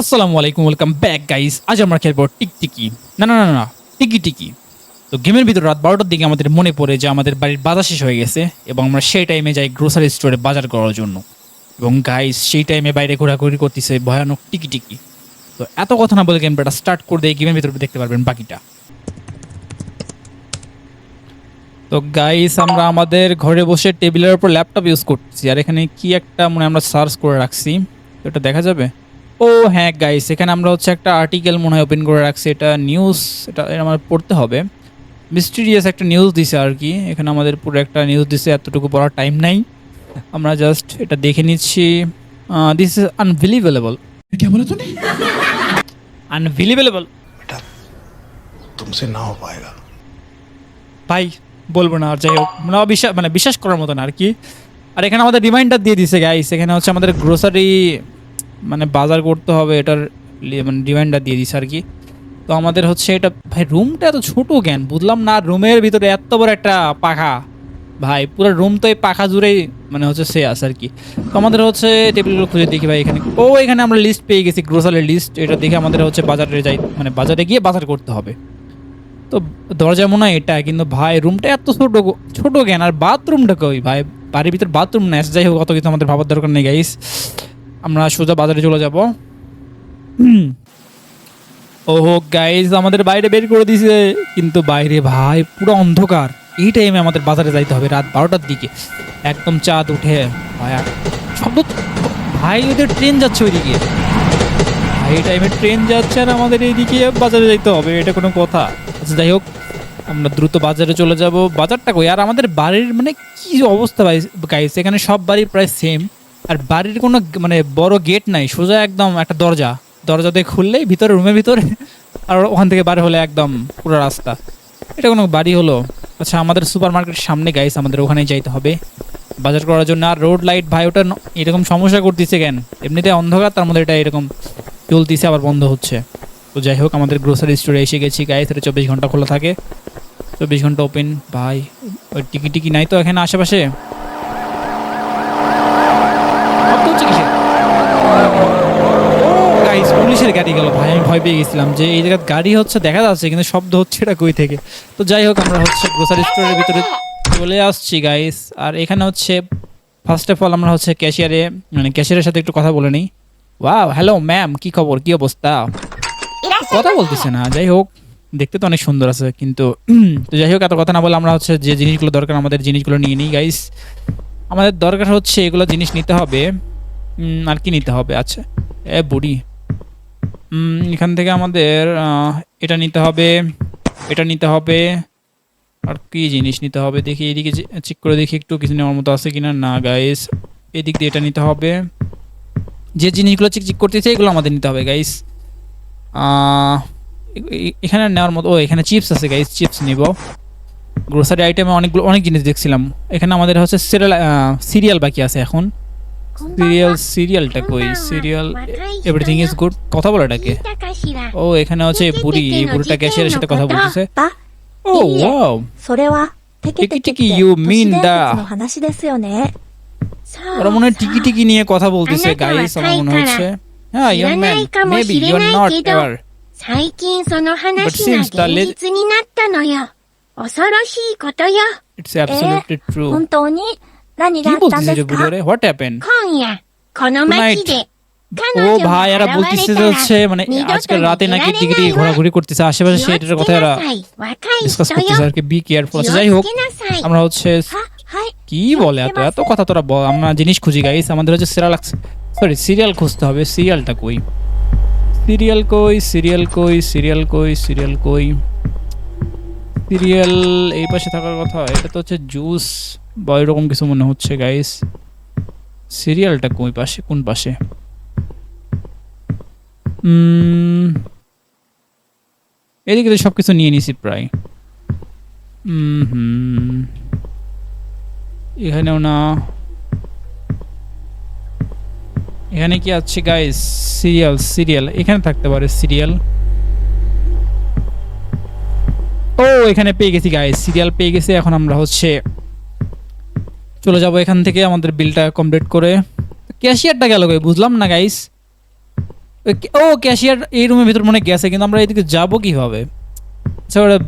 আসসালামু আলাইকুম welcome back guys আজ আমরা খেলব টিকটিকি। না না না না টিকি টিকি তো গেমের ভিতর রাত বারোটার দিকে আমাদের মনে পড়ে যে আমাদের বাড়ির বাজার শেষ হয়ে গেছে এবং আমরা সেই টাইমে যাই গ্রোসারি স্টোরে বাজার করার জন্য। এবং গাইস সেই টাইমে বাইরে ঘোরাঘুরি করতেছে ভয়ানক টিকি টিকি তো এত কথা না বলে গেমটা স্টার্ট করে দিয়ে গেমের ভিতরে দেখতে পারবেন বাকিটা। তো গাইস আমরা আমাদের ঘরে বসে টেবিলের উপর ল্যাপটপ ইউজ করছি আর এখানে কি একটা মনে আমরা সার্চ করে রাখছি। এটা দেখা যাবে? ও হ্যাঁ গাইস এখানে আমরা হচ্ছে একটা আর্টিকেল মনে হয় ওপেন করে রাখছি এটা নিউজ এটা এটা আমার পড়তে হবে মিস্টিরিয়াস একটা নিউজ দিছে আর কি এখানে আমাদের পুরো একটা নিউজ দিছে এতটুকু পড়ার টাইম নাই আমরা জাস্ট এটা দেখে নিচ্ছি দিস ইজ আনবিলিভেলেবল क्या बोला तूने আনবিলিভেলেবল तुमसे ना हो पाएगा ভাই বলবো না আর যাই হোক মানে অবিশ্বাস মানে বিশ্বাস করার মতো না আর কি আর এখানে আমাদের রিমাইন্ডার দিয়ে দিছে গাইস এখানে হচ্ছে আমাদের গ্রোসারি মানে বাজার করতে হবে, এটার মানে রিমাইন্ডার দিয়ে দিছে আর কি। তো আমাদের হচ্ছে এটা, ভাই রুমটা এত ছোট জ্ঞান বুঝলাম না, রুমের ভিতরে এত বড় একটা পাখা। ভাই, পুরো রুম তো এই পাখা জুড়েই মানে হচ্ছে সে আছে আর কি। তো আমাদের হচ্ছে টেবিলগুলো খুঁজে দেখি ভাই এখানে। ও, এখানে আমরা লিস্ট পেয়ে গেছি গ্রোসারির লিস্ট এটা দেখে আমাদের হচ্ছে বাজারে যাই মানে বাজারে গিয়ে বাজার করতে হবে। তো দরজা মনে হয় এটা, কিন্তু ভাই রুমটা এত ছোট ছোট কেন? আর বাথরুমটা কই ভাই? বাড়ির ভিতর বাথরুম না, যাই হোক, অত কিছু আমাদের ভাবার দরকার নেই গাইস আমরা সোজা বাজারে চলে যাব। ও হোক গাইস আমাদের বাইরে বের করে দিয়েছে কিন্তু বাইরে ভাই, পুরো অন্ধকার। এই টাইমে আমাদের বাজারে যাইতে হবে, রাত বারোটার দিকে। একদম চাঁদ উঠে। ভাই আর- শব্দ ভাই, ওদের ট্রেন যাচ্ছে ওইদিকে। এই টাইমে ট্রেন যাচ্ছে আর আমাদের এইদিকে বাজারে যাইতে হবে, এটা কোনো কথা। আচ্ছা যাই হোক, আমরা দ্রুত বাজারে চলে যাব। বাজারটা কই? আর আমাদের বাড়ির মানে কি অবস্থা ভাই? গাইস এখানে সব বাড়ি প্রায় সেম আর বাড়ির কোনো মানে বড় গেট নাই, সোজা একদম একটা দরজা। দরজা দিয়ে খুললেই ভিতরে রুমের ভিতরে, আর ওখান থেকে বার হলে একদম পুরো রাস্তা। এটা কোনো বাড়ি হলো? আচ্ছা আমাদের সুপার মার্কেটের সামনে গাইস আমাদের ওখানেই যাইতে হবে। বাজার করার জন্য আর রোড লাইট ভাই, ওটা এরকম সমস্যা করতেছে কেন? এমনিতে অন্ধকার, তার মধ্যে এটা এরকম চলতেছে, আবার বন্ধ হচ্ছে। তো যাই হোক, আমাদের গ্রোসারি স্টোরে এসে গেছি গাইস এটা চব্বিশ ঘণ্টা খোলা থাকে। চব্বিশ ঘণ্টা ওপেন ভাই, ওই টিকি টিকি নাই তো এখানে আশেপাশে শব্দ হচ্ছে কিসের? Guys, পুলিশের গাড়ি গেল ভাই আমি ভয় পেয়ে গেছিলাম যে এই জায়গায় গাড়ি হচ্ছে দেখা যাচ্ছে কিন্তু শব্দ হচ্ছে এটা কই থেকে? তো যাই হোক আমরা হচ্ছে গ্রোসারি স্টোরের ভিতরে চলে আসছি গাইস আর এখানে হচ্ছে ফার্স্ট অফ অল আমরা হচ্ছে ক্যাশিয়ারে মানে ক্যাশিয়ারের সাথে একটু কথা বলে নিই। ওয়াও হ্যালো ম্যাম কি খবর? কি অবস্থা? কথা বলতেছে না যাই হোক দেখতে তো অনেক সুন্দর আছে কিন্তু তো যাই হোক এত কথা না বলে আমরা হচ্ছে যে জিনিসগুলো দরকার আমাদের জিনিসগুলো নিয়ে নিই গাইস আমাদের দরকার হচ্ছে এগুলো জিনিস নিতে হবে। আর কি নিতে হবে? আচ্ছা এ বুড়ি। এখান থেকে আমাদের এটা নিতে হবে, এটা নিতে হবে, আর কি জিনিস নিতে হবে? দেখি এদিকে চেক করে দেখি একটু কিছু নেওয়ার মতো আছে কিনা। না গাইস এদিক দিয়ে এটা নিতে হবে। যে জিনিসগুলো চেক চেক করতেছে এগুলো আমাদের নিতে হবে গাইস এখানে নেওয়ার মতো, ও, এখানে চিপস আছে গাইস চিপস নিব। গ্রোসারি আইটেমে অনেকগুলো, অনেক জিনিস দেখছিলাম। এখানে আমাদের হচ্ছে সিরিয়াল সিরিয়াল বাকি আছে এখন। সিরিয়াল সিরিয়ালটা কই সিরিয়াল এভরিথিং ইজ গুড কথা বলাটাকে ও এখানে হচ্ছে এই বুড়ি এই বুড়িটা ক্যাশিয়ারের সাথে কথা বলতেছে ও ওয়াও それはテケテケってテケテケ you 都市 mean 伝説 the- の話ですよね。 ওরা মনে হয় টিকি টিকি নিয়ে কথা বলতেছে আনাটা গাইস আমার মনে মাথায় হচ্ছে হ্যাঁ young man 知らないかも maybe しれ you are ない not けど ever 最近その But 話 since the が le- 現実になったのよ。恐ろしいことよ。 it's absolutely true 本当に何 কি があったん বলতেছে で যে す বুড়ি か ওরে হোয়াট হ্যাপেন 今夜、この街で、彼 ও 女が ভাই এরা 現 বলতেছে れ যে た হচ্ছে ら、 মানে 二度 আজকাল と রাতে 逃げ নাকি られ টিকি な টিকি いわ。 ঘোরাঘুরি করতেছে আশেপাশে 気を সেটার つ কথা け এরা なさい。若い ডিসকাস 人 করতেছে よ আর。কি বি কেয়ারফুল 気を আচ্ছা つ যাই হোক けなさい。 হ্যাঁ, আমরা হচ্ছে は、はい。 কি বলে এত এত কথা তোরা বল আমরা জিনিস খুঁজি গাইস আমাদের হচ্ছে সিরিয়াল সরি সিরিয়াল খুঁজতে হবে সিরিয়ালটা কই সিরিয়াল কই সিরিয়াল কই সিরিয়াল কই সিরিয়াল কই সিরিয়াল এই পাশে থাকার কথা এটা তো হচ্ছে জুস বা এরকম কিছু মনে হচ্ছে গাইস সিরিয়ালটা কই? পাশে? কোন পাশে? এদিকে তো সব কিছু নিয়ে নিছি প্রায়। এখানেও না। এখানে কি আছে গাইস সিরিয়াল সিরিয়াল। এখানে থাকতে পারে সিরিয়াল। ও, এখানে পেয়ে গেছি গাইস সিরিয়াল পেয়ে গেছি। এখন আমরা হচ্ছে চলে যাব এখান থেকে, আমাদের বিলটা কমপ্লিট করে। ক্যাশিয়ারটা গেল বুঝলাম না গাইস ও, ক্যাশিয়ার এই রুমের ভিতর মনে গেছে, কিন্তু আমরা এদিকে যাব কীভাবে?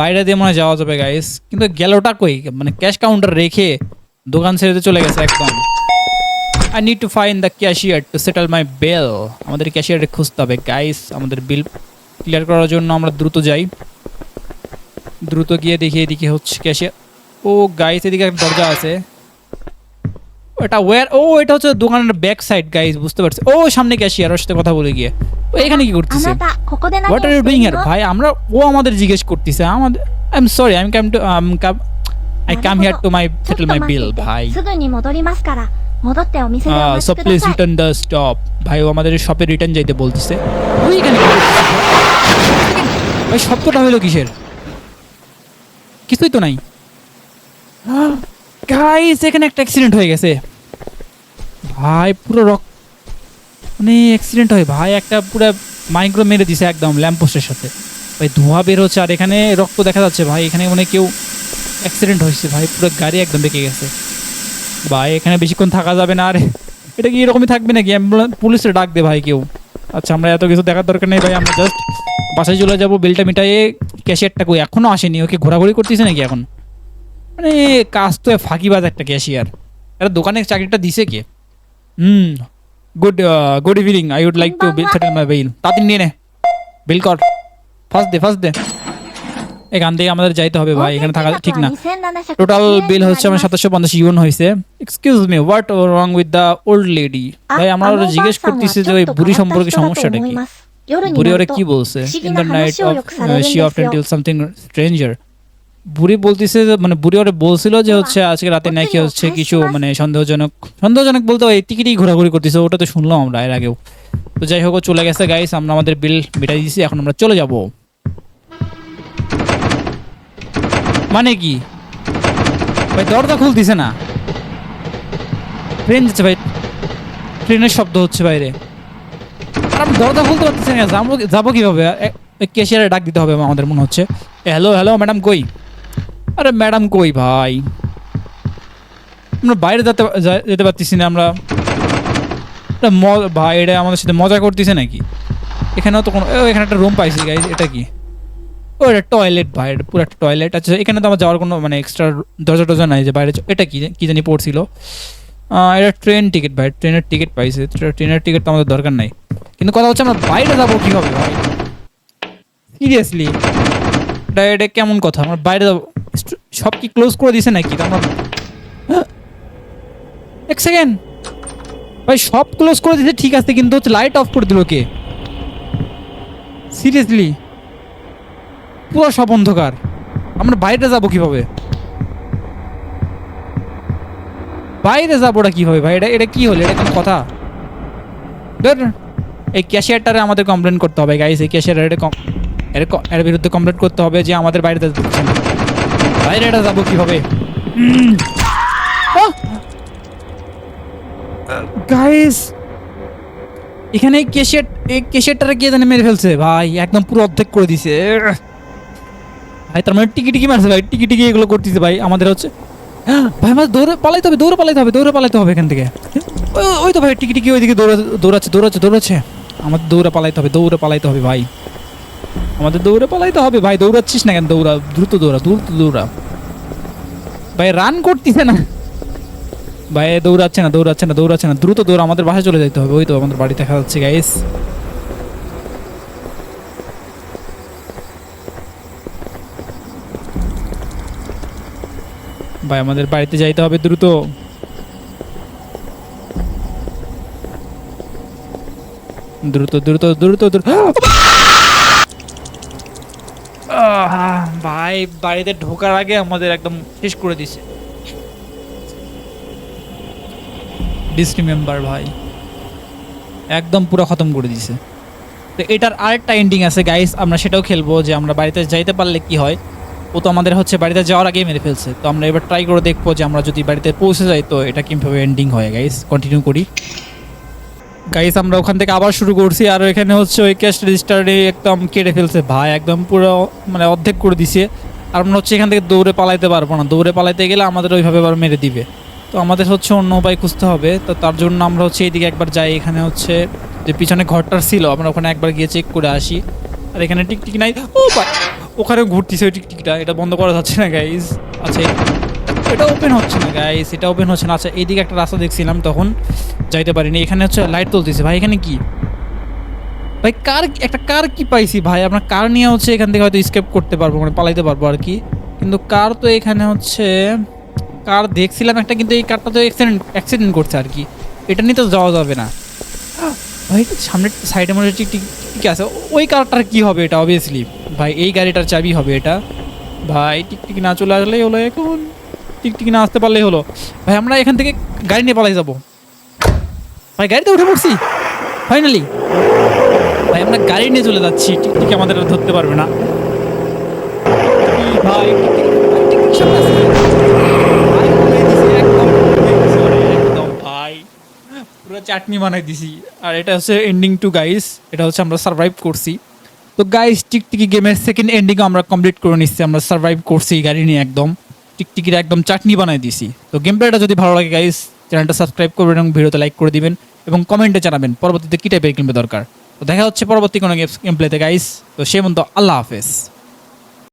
বাইরে দিয়ে মনে যাওয়া যাবে গাইস কিন্তু গেলোটা কই? মানে ক্যাশ কাউন্টার রেখে দোকান ছেড়ে চলে গেছে একদম। I need to find the cashier to settle my bill আমাদের ক্যাশিয়ারে খুঁজতে হবে গাইস আমাদের বিল ক্লিয়ার করার জন্য আমরা দ্রুত যাই। দ্রুত গিয়ে দেখি এদিকে হচ্ছে ক্যাশিয়ার ও গাইস এদিকে একটা দরজা আছে। এটা ওয়ার ও এটা হচ্ছে দোকানের ব্যাক সাইড গাইস বুঝতে পারছি। ও সামনে ক্যাশিয়ার ওর সাথে কথা বলে গিয়ে। ও এখানে কি করতেছে? What are you doing here ভাই আমরা ও আমাদের জিজ্ঞেস করতেছে আমাদের I am sorry I am come to I come I come here to my my bill ভাই। So please return the stop ভাই ও আমাদের শপে রিটার্ন যাইতে বলতেছে। ভাই শব্দটা হলো কিসের? কিছুই তো নাই। গাইস এখানে একটা অ্যাক্সিডেন্ট হয়ে গেছে। ভাই, পুরো রক মানে অ্যাক্সিডেন্ট হয় ভাই। একটা পুরো মাইক্রো মেরে দিছে একদম ল্যাম্পপোস্টের সাথে। ভাই, ধোঁয়া বের হচ্ছে। আর এখানে রক্ত দেখা যাচ্ছে ভাই। এখানে মানে কেউ অ্যাক্সিডেন্ট হয়েছে ভাই। পুরো গাড়ি একদম বেঁকে গেছে। ভাই, এখানে বেশিক্ষণ থাকা যাবে না। আর এটা কি এরকমই থাকবে নাকি? অ্যাম্বুলেন্স পুলিশে ডাক দে ভাই কেউ। আচ্ছা আমরা এত কিছু দেখার দরকার নেই ভাই। আমরা জাস্ট বাসায় চলে যাব বিলটা মিটাইয়ে ক্যাশিয়ারটা কই? এখনও আসেনি। ওকে ঘোরাঘুরি করতেছে নাকি এখন? মানে কাজ তো ফাঁকিবাজ একটা ক্যাশিয়ার এটা দোকানে চাকরিটা দিছে কে? হুম good good evening I would like to settle my bill তাড়াতাড়ি নিয়ে নে। বিল কর ফার্স্ট দে ফার্স্ট দে এখান থেকে আমাদের যাইতে হবে ভাই এখানে থাকা ঠিক না। টোটাল বিল হচ্ছে আমার সাতাশশো পঞ্চাশ ইউন হয়েছে। Excuse me what wrong with the old lady ভাই আমরা জিজ্ঞেস করতেছি যে ওই বুড়ি সম্পর্কে সমস্যাটা কি? বুড়ি ওরা কি বলছে? In the night of she often till something stranger বুড়ি বলতেছে যে- মানে বুড়ি ওরা বলছিল যে হচ্ছে আজকে রাতে নাকি হচ্ছে কিছু মানে সন্দেহজনক সন্দেহজনক বলতে ওই টিকিটই ঘোরাঘুরি করতেছে ওটা তো শুনলাম আমরা এর আগেও। তো যাই হোক ও চলে গেছে গাইস আমরা আমাদের বিল মেটাই দিয়েছি এখন আমরা চলে যাব। মানে কি? ভাই দরজা খুলতেছে না? ট্রেন যাচ্ছে ভাই ট্রেনের শব্দ হচ্ছে বাইরে। আর আমি দরজা খুলতে পারতেছি না যাব যাব কীভাবে? ক্যাশিয়ারে ডাক দিতে হবে আমাদের মনে হচ্ছে। হ্যালো হ্যালো ম্যাডাম কই? আরে ম্যাডাম কই ভাই? আমরা বাইরে যেতে যেতে পারতেছি না আমরা। ভাই, এটা আমাদের সাথে মজা করতেছে নাকি? এখানেও তো কোনো এখানে একটা রুম পাইছি গাইজ এটা কি? ও, এটা টয়লেট ভাই পুরো একটা টয়লেট আচ্ছা এখানে তো আমার যাওয়ার কোনো মানে এক্সট্রা দরজা টরজা নাই যে বাইরে এটা কি কি জানি পড়ছিল। এটা ট্রেন টিকিট ভাই ট্রেনের টিকিট পাইছে। ট্রেনের টিকিট তো আমাদের দরকার নাই। কিন্তু কথা হচ্ছে আমরা বাইরে যাব কীভাবে, ভাই? সিরিয়াসলি এটা কেমন কথা? আমরা বাইরে সব কি ক্লোজ করে দিছে নাকি? আমরা হ্যাঁ? এক সেকেন্ড ভাই, সব ক্লোজ করে দিছে, ঠিক আছে, কিন্তু হচ্ছে লাইট অফ করে দিল কে? সিরিয়াসলি পুরো সব অন্ধকার। আমরা বাইরে যাব কীভাবে? বাইরে যাবোটা কীভাবে ভাই? এটা এটা কি হলো? এটা কোনো কথা? এই ক্যাশিয়ারটারে আমাদের কমপ্লেন করতে হবে গাইস এই ক্যাশিয়ার এটা এর এর বিরুদ্ধে কমপ্লেন করতে হবে যে আমাদের বাইরে দিচ্ছে বাইরে এটা যাব কীভাবে? গাইস এখানে ক্যাশিয়ার এই ক্যাশিয়ারটারে কে জানে মেরে ফেলছে? ভাই, একদম পুরো অর্ধেক করে দিছে। ভাই, তার মানে টিকি টিকি মারছে ভাই টিকি টিকি এগুলো করতেছে ভাই, আমাদের হচ্ছে ভাই আমার দৌড়ে পালাইতে হবে, দৌড়ে পালাইতে হবে, দৌড়ে পালাইতে হবে এখান থেকে। ওই- ওই তো ভাই টিকি টিকি ওইদিকে দৌড়া দৌড়াচ্ছে দৌড়াচ্ছে দৌড়াচ্ছে। আমাদের দৌড়ে পালাইতে হবে, দৌড়ে পালাইতে হবে ভাই। আমাদের দৌড়ে পালাইতে হবে। ভাই, দৌড়াচ্ছিস না কেন? দৌড়া, দ্রুত দৌড়া দ্রুত দৌড়া। ভাই রান করতেছে না। ভাই, দৌড়াচ্ছে না দৌড়াচ্ছে না দৌড়াচ্ছে না। দ্রুত দৌড়া, আমাদের বাসায় চলে যেতে হবে। ওই তো আমাদের বাড়ি দেখা যাচ্ছে গাইস ভাই, আমাদের বাড়িতে যাইতে হবে দ্রুত। দ্রুত দ্রুত দ্রুত দ্রুত। ভাই, বাড়িতে ঢোকার আগে আমাদের একদম শেষ করে দিছে। ডিসরিমেম্বার ভাই। একদম পুরো খতম করে দিছে। তো এটার আরেকটা এন্ডিং আছে গাইস আমরা সেটাও খেলব যে আমরা বাড়িতে যাইতে পারলে কি হয়। ও তো আমাদের হচ্ছে বাড়িতে যাওয়ার আগেই মেরে ফেলছে। তো আমরা এবার ট্রাই করে দেখব যে আমরা যদি বাড়িতে পৌঁছে যাই, তো এটা কীভাবে এন্ডিং হয় গাইস কন্টিনিউ করি। গাইস আমরা ওখান থেকে আবার শুরু করছি আর এখানে হচ্ছে ওই ক্যাশ রেজিস্টারে একদম কেটে ফেলছে ভাই, একদম পুরো মানে অর্ধেক করে দিছে। আর আমরা হচ্ছে এখান থেকে দৌড়ে পালাইতে পারব না। দৌড়ে পালাইতে গেলে আমাদের ওইভাবে আবার মেরে দিবে। তো আমাদের হচ্ছে অন্য উপায় খুঁজতে হবে। তো তার জন্য আমরা হচ্ছে এইদিকে একবার যাই। এখানে হচ্ছে যে পিছনে ঘরটার ছিল, আমরা ওখানে একবার গিয়ে চেক করে আসি। আর এখানে টিকটিক নাই। ও ওখানে ঘুরতেছে ওই টিকটিকটা। এটা বন্ধ করা যাচ্ছে না গাইজ আচ্ছা এটা ওপেন হচ্ছে না গাইস এটা ওপেন হচ্ছে না। আচ্ছা এইদিকে একটা রাস্তা দেখছিলাম তখন, যাইতে পারিনি। এখানে হচ্ছে লাইট তুলতেছে। ভাই, এখানে কি? ভাই, কার একটা কার কি পাইছি ভাই? আপনার কার নিয়ে হচ্ছে এখান থেকে হয়তো স্কেপ করতে পারব মানে পালাইতে পারব আর কি। কিন্তু কার তো এখানে হচ্ছে, কার দেখছিলাম একটা, কিন্তু এই কারটা তো অ্যাক্সিডেন্ট অ্যাক্সিডেন্ট করছে আর কি। এটা নিয়ে তো যাওয়া যাবে না। ভাই সামনের সাইডে মনে হচ্ছে ঠিক আছে। ওই কারটার কি হবে এটা অবভিয়াসলি ভাই, এই গাড়িটার চাবি হবে এটা। ভাই, টিকটিক না চলে আসলেই হলো এখন। টিকটিক না আসতে পারলেই হলো। ভাই, আমরা এখান থেকে গাড়ি নিয়ে পালাই যাব। ভাই, গাড়িতে উঠে পড়ছি। ফাইনালি ভাই, আমরা গাড়ি নিয়ে চলে যাচ্ছি। টিকটিক আমাদের ধরতে পারবে না। একদম ভাই। পুরো চাটনি বানাই দিছি। আর এটা হচ্ছে এন্ডিং টু গাইস এটা হচ্ছে আমরা সার্ভাইভ করছি। তো গাইস টিকটিকি গেমের সেকেন্ড এন্ডিং আমরা কমপ্লিট করে নিচ্ছি। আমরা সার্ভাইভ করছি গাড়ি নিয়ে একদম। টিকটিকির একদম চাটনি বানাই দিছি তো গেম প্লেটা যদি ভালো লাগে গাইস চ্যানেলটা সাবস্ক্রাইব করবেন এবং ভিডিওতে লাইক করে দিবেন এবং কমেন্টে জানাবেন পরবর্তীতে কী টাইপের গেম দরকার। তো দেখা হচ্ছে পরবর্তী কোনো গেম প্লেতে গাইস তো সে মতো আল্লাহ হাফেজ।